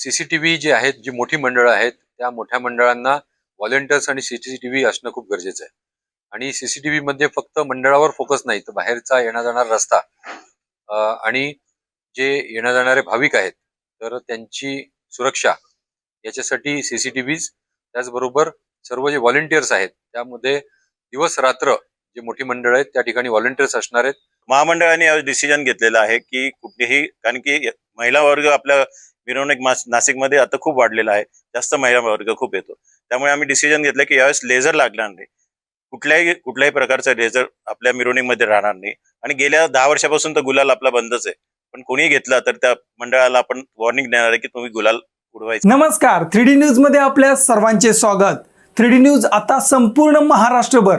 CCTV जे आहेत जी मोठी मंडळं आहेत त्या मोठ्या मंडळांना व्हॉलेंटियर्स आणि सीसीटीव्ही असणं खूप गरजेचं आहे. आणि सीसीटीव्ही मध्ये फक्त मंडळावर फोकस नाही तर बाहेरचा येणार जाणारा रस्ता आणि जे येण्या जाणारे भाविक आहेत तर त्यांची सुरक्षा याच्यासाठी सीसीटीव्ही त्याचबरोबर सर्व जे व्हॉलेंटियर्स आहेत त्यामध्ये दिवस रात्र जे मोठी मंडळ आहेत त्या ठिकाणी व्हॉलेंटियर्स असणार आहेत. महामंडळाने डिसिजन घेतलेलं आहे की कुठेही कारण की महिला वर्ग आपल्या मिरवणूक नाशिकमध्ये आता खूप वाढलेला आहे. जास्त महिला वर्ग खूप येतो. त्यामुळे आम्ही डिसिजन घेतलं की यावेळेस लेझर लागणार नाही. कुठल्याही कुठल्याही प्रकारचा लेझर आपल्या मिरवणूकमध्ये राहणार नाही. आणि गेल्या दहा वर्षापासून तर गुलाल आपला बंदच आहे. पण कोणीही घेतला तर त्या मंडळाला आपण वॉर्निंग देणार आहे की तुम्ही गुलाल उडवायचं. नमस्कार. थ्री डी न्यूजमध्ये आपल्या सर्वांचे स्वागत. थ्री डी न्यूज आता संपूर्ण महाराष्ट्रभर.